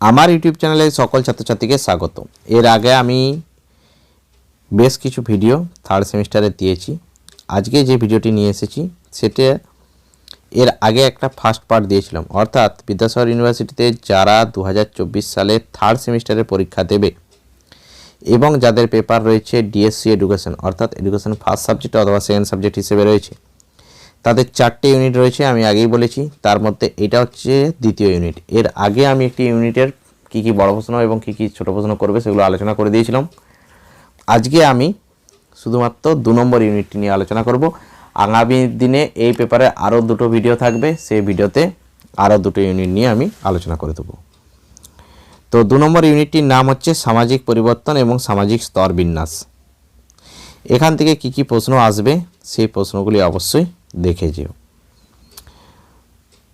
আমার ইউটিউব চ্যানেলে সকল ছাত্রছাত্রীকে স্বাগত এর আগে আমি বেশ কিছু ভিডিও থার্ড সেমিস্টারে দিয়েছি। আজকে যে ভিডিওটি নিয়ে এসেছি, সেটা এর আগে একটা ফার্স্ট পার্ট দিয়েছিলাম। অর্থাৎ বিদ্যাসাগর ইউনিভার্সিটিতে যারা দু হাজার চব্বিশ সালে থার্ড সেমিস্টারের পরীক্ষা দেবে এবং যাদের পেপার রয়েছে ডিএসসি এডুকেশন অর্থাৎ এডুকেশন ফার্স্ট সাবজেক্ট অথবা সেকেন্ড সাবজেক্ট হিসেবে রয়েছে তাদের চারটে ইউনিট রয়েছে, আমি আগেই বলেছি। তার মধ্যে এটা হচ্ছে দ্বিতীয় ইউনিট এর আগে আমি একটি ইউনিটের কী কী বড় প্রশ্ন এবং কী কী ছোটো প্রশ্ন করবে সেগুলো আলোচনা করে দিয়েছিলাম। আজকে আমি শুধুমাত্র দু নম্বর ইউনিটটি নিয়ে আলোচনা করব। আগামী দিনে এই পেপারে আরও দুটো ভিডিও থাকবে, সেই ভিডিওতে আরও দুটো ইউনিট নিয়ে আমি আলোচনা করে দেবো। তো দু নম্বর ইউনিটটির নাম হচ্ছে সামাজিক পরিবর্তন এবং সামাজিক স্তর বিন্যাস। এখান থেকে কি কি প্রশ্ন আসবে, সেই প্রশ্নগুলি অবশ্যই দেখে যেও।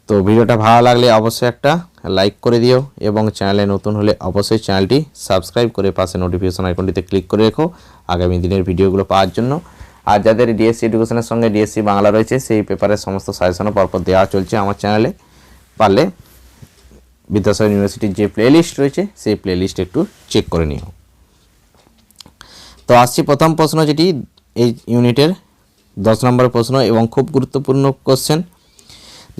তো ভিডিওটা ভালো লাগলে অবশ্যই একটা লাইক করে দিও এবং চ্যানেলে নতুন হলে অবশ্যই চ্যানেলটি সাবস্ক্রাইব করে পাশে নোটিফিকেশন আইকনটিতে ক্লিক করে রেখো আগামী দিনের ভিডিওগুলো পাওয়ার জন্য। আর যাদের ডিএসসি এডুকেশনের সঙ্গে ডিএসসি বাংলা রয়েছে, সেই পেপারের সমস্ত সাজেশনও পরপর দেওয়া চলছে আমার চ্যানেলে। পারলে বিদ্যাসাগর ইউনিভার্সিটির যে প্লেলিস্ট রয়েছে, সেই প্লেলিস্ট একটু চেক করে নিও। তো আসছি প্রথম প্রশ্ন যেটি, এই ইউনিটের দশ নম্বর প্রশ্ন এবং খুব গুরুত্বপূর্ণ কোশ্চেন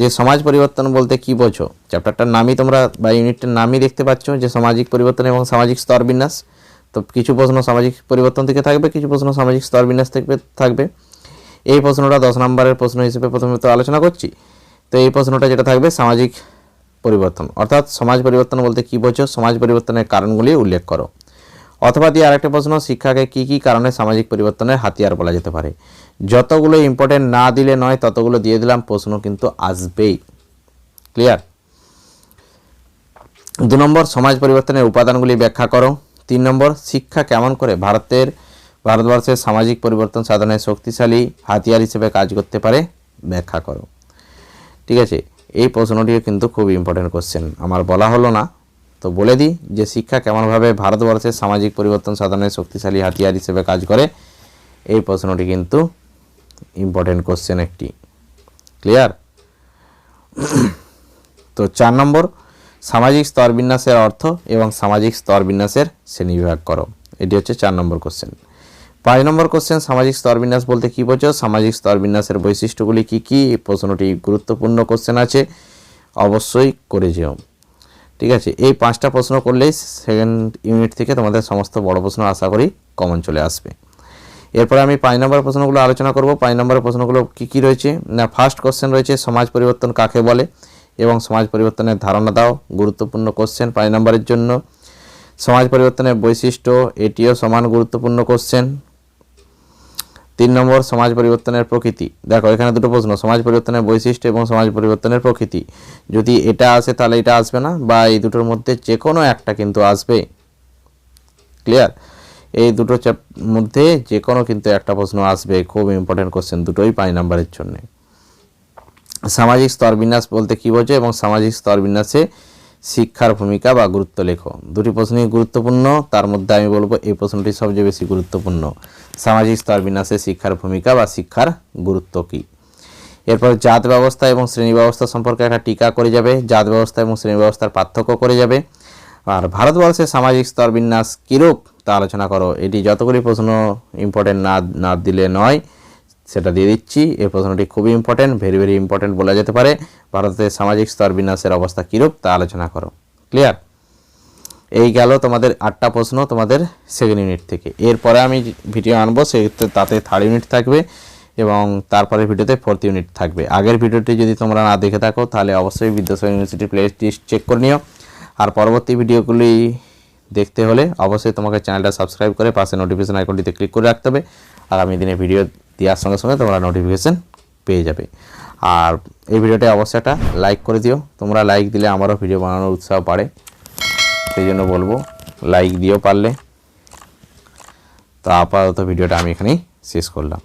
যে সমাজ পরিবর্তন বলতে কি বোঝো? চ্যাপ্টারটার নামই তোমরা বা ইউনিটটার নামই দেখতে পাচ্ছ যে সামাজিক পরিবর্তন এবং সামাজিক স্তর বিন্যাস। তো কিছু প্রশ্ন সামাজিক পরিবর্তন থেকে থাকবে, কিছু প্রশ্ন সামাজিক স্তর বিন্যাস থেকে থাকবে। এই প্রশ্নটা দশ নম্বরের প্রশ্ন হিসেবে প্রথমে তো আলোচনা করছি। তো এই প্রশ্নটা যেটা থাকবে, সামাজিক পরিবর্তন। অর্থাৎ সমাজ পরিবর্তন বলতে কী বোঝো? সমাজ পরিবর্তনের কারণগুলি উল্লেখ করো। অথবা দিয়ে আরেকটা প্রশ্ন, শিক্ষাকে কি কি কারণে সামাজিক পরিবর্তনের হাতিয়ার বলা যেতে পারে? যতগুলো ইম্পর্টেন্ট না দিলে নয়, ততগুলো দিয়ে দিলাম, প্রশ্ন কিন্তু আসবেই। ক্লিয়ার দু নম্বর, সমাজ পরিবর্তনের উপাদানগুলি ব্যাখ্যা করো। তিন নম্বর, শিক্ষা কেমন করে ভারতের, ভারতবর্ষের সামাজিক পরিবর্তন সাধনের শক্তিশালী হাতিয়ার হিসেবে কাজ করতে পারে? ব্যাখ্যা করো। ঠিক আছে, এই প্রশ্নটিও কিন্তু খুব ইম্পর্টেন্ট কোশ্চেন আমার বলা হলো না, তো বলে দিই যে শিক্ষা কেমনভাবে ভারতবর্ষের সামাজিক পরিবর্তন সাধনের শক্তিশালী হাতিয়ার হিসেবে কাজ করে, এই প্রশ্নটি কিন্তু ইম্পর্টেন্ট কোশ্চেন একটি। ক্লিয়ার তো চার নম্বর, সামাজিক স্তর বিন্যাসের অর্থ এবং সামাজিক স্তর বিন্যাসের শ্রেণীবিভাগ করো। এটি হচ্ছে চার নম্বর কোশ্চেন পাঁচ নম্বর কোশ্চেন সামাজিক স্তর বিন্যাস বলতে কী বোঝো? সামাজিক স্তর বিন্যাসের বৈশিষ্ট্যগুলি কী কী? প্রশ্নটি গুরুত্বপূর্ণ কোশ্চেন আছে। অবশ্যই করে যেও। ঠিক আছে, এই পাঁচটা প্রশ্ন করলেই সেকেন্ড ইউনিট থেকে তোমাদের সমস্ত বড় প্রশ্ন আশা করি কমন চলে আসবে। এরপরে আমি পাঁচ নম্বর প্রশ্নগুলো আলোচনা করব। পাঁচ নম্বরের প্রশ্নগুলো কী কী রয়েছে? না ফার্স্ট কোশ্চেন রয়েছে, সমাজ পরিবর্তন কাকে বলে? এবং সমাজ পরিবর্তনের ধারণা দাও, গুরুত্বপূর্ণ কোশ্চেন পাঁচ নম্বরের জন্য। সমাজ পরিবর্তনের বৈশিষ্ট্য, এটিও সমান গুরুত্বপূর্ণ কোশ্চেন তিন নম্বর, সমাজ পরিবর্তনের প্রকৃতি। দেখো, এখানে দুটো প্রশ্ন, সমাজ পরিবর্তনের বৈশিষ্ট্য এবং সমাজ পরিবর্তনের প্রকৃতি। যদি এটা আসে, তাহলে এটা আসবে না, বা এই দুটোর মধ্যে যে কোনো একটা কিন্তু আসবে। ক্লিয়ার এই দুটো চ্যাপ মধ্যে যে কোনো কিন্তু একটা প্রশ্ন আসবে, খুব ইম্পর্টেন্ট কোশ্চেন দুটোই পাঁচ নাম্বারের জন্য। সামাজিক স্তর বিন্যাস বলতে কী বোঝো এবং সামাজিক স্তর বিন্যাসে শিক্ষার ভূমিকা বা গুরুত্ব লেখো? দুটি প্রশ্নই গুরুত্বপূর্ণ, তার মধ্যে আমি বলব এই প্রশ্নটি সবচেয়ে বেশি গুরুত্বপূর্ণ। সামাজিক স্তর বিন্যাসে শিক্ষার ভূমিকা বা শিক্ষার গুরুত্ব কী? এরপর জাত ব্যবস্থা এবং শ্রেণি ব্যবস্থা সম্পর্কে একটা টিকা করে যাবে। জাত ব্যবস্থা এবং শ্রেণি ব্যবস্থার পার্থক্য করে যাবে। আর ভারতবর্ষের সামাজিক স্তর বিন্যাস কীরূপ তা আলোচনা করো। এটি যতগুলি প্রশ্ন ইম্পর্টেন্ট না না দিলে নয়, সেটা দিয়ে দিচ্ছি। এই প্রশ্নটি খুবই ইম্পর্টেন্ট ভেরি ভেরি ইম্পর্টেন্ট বলা যেতে পারে। ভারতের সামাজিক স্তর বিন্যাসের অবস্থা কীরূপ তা আলোচনা করো। ক্লিয়ার এই গেল তোমাদের আটটা প্রশ্ন তোমাদের সেকেন্ড ইউনিট থেকে। এরপরে আমি ভিডিও আনব সে তাতে থার্ড ইউনিট থাকবে এবং তারপরে ভিডিওতে ফোর্থ ইউনিট থাকবে। আগের ভিডিওটি যদি তোমরা না দেখে থাকো, তাহলে অবশ্যই Vidyasagar university playlist check করে নিও। আর পরবর্তী ভিডিওগুলি দেখতে হলে অবশ্যই তোমাকে চ্যানেলটা সাবস্ক্রাইব করে পাশে নোটিফিকেশন আইকনটিতে ক্লিক করে রাখতে হবে। আগামী দিনে ভিডিও দেওয়ার সঙ্গে সঙ্গে তোমরা নোটিফিকেশান পেয়ে যাবে। আর এই ভিডিওটা অবশ্যই একটা লাইক করে দিও। তোমরা লাইক দিলে আমারও ভিডিও বানানোর উৎসাহ বাড়ে। সেই জন্য বলব লাইক দিও পারলে। তো আপাতত ভিডিওটা আমি এখানেই শেষ করলাম।